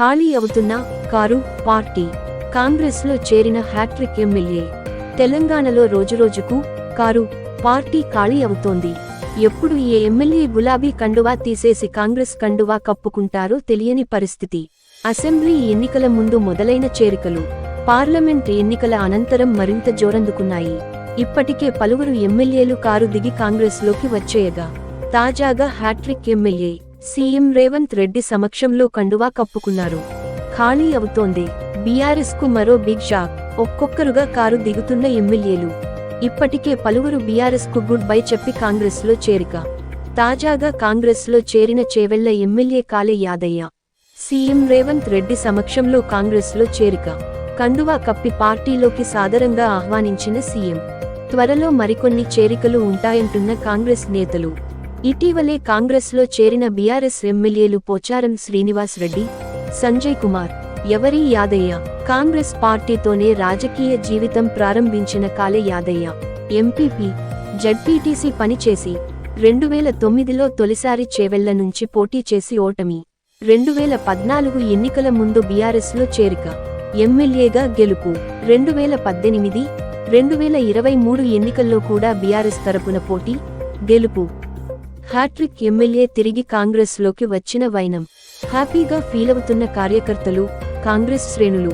ఖాళీ అవుతున్న car party. కాంగ్రెస్లో చేరిన హ్యాట్రిక్ ఎమ్మెల్యే. తెలంగాణలో రోజురోజుకు కారు పార్టీ ఖాళీ అవుతోంది. ఎప్పుడు ఈ ఎమ్మెల్యే గులాబీ కండువా తీసేసి కాంగ్రెస్ కండువా కప్పుకుంటారో తెలియని పరిస్థితి. అసెంబ్లీ ఎన్నికల ముందు మొదలైన చేరికలు. పార్లమెంట్ ఎన్నికల అనంతరం మరింత జోరందుకున్నాయి. ఇప్పటికే పలువురు ఎమ్మెల్యేలు కారు దిగి కాంగ్రెస్లోకి వచ్చేయగా. తాజాగా hattrick MLA CM Revanth Reddy సమక్షంలో కండువా కప్పుకున్నారు. ఖాళీ అవుతోంది. బీఆర్ఎస్కు మరో బిగ్ షాక్. ఒక్కొక్కరుగా కారు దిగుతున్న ఎమ్మెల్యేలు. ఇప్పటికే పలువురు బీఆర్ఎస్కు గుడ్ బై చెప్పి కాంగ్రెస్లో చేరిక. తాజాగా కాంగ్రెస్లో చేరిన చేవెళ్ళ ఎమ్మెల్యే కాలే యాదయ్య. సీఎం రేవంత్ రెడ్డి సమక్షంలో కాంగ్రెస్లో చేరిక. కండువా కప్పి పార్టీలోకి సాదరంగా ఆహ్వానించిన సీఎం. త్వరలో మరికొన్ని చేరికలు ఉంటాయంటున్న కాంగ్రెస్ నేతలు. ఇటీవలే కాంగ్రెస్లో చేరిన బీఆర్ఎస్ ఎమ్మెల్యేలు పోచారం శ్రీనివాస్ రెడ్డి సంజయ్ కుమార్ ఎవరి యాదయ్య? కాంగ్రెస్ పార్టీతోనే రాజకీయ జీవితం ప్రారంభించిన కాలే యాదయ్య. ఎంపీపీ జడ్పీటీసీ పనిచేసి రెండు వేల తొమ్మిదిలో తొలిసారి చేవెళ్ళ నుంచి పోటీ చేసి ఓటమి. రెండు వేల పద్నాలుగు ఎన్నికల ముందు బీఆర్ఎస్లో చేరిక. ఎమ్మెల్యేగా గెలుపు. రెండు వేల పద్దెనిమిది రెండు వేల ఇరవై మూడు ఎన్నికల్లో కూడా బీఆర్ఎస్ తరపున పోటీ. గెలుపు. హ్యాట్రిక్ ఎమ్మెల్యే తిరిగి కాంగ్రెస్లోకి వచ్చిన వైనం. హ్యాపీగా ఫీలవుతున్న కార్యకర్తలు కాంగ్రెస్ శ్రేణులు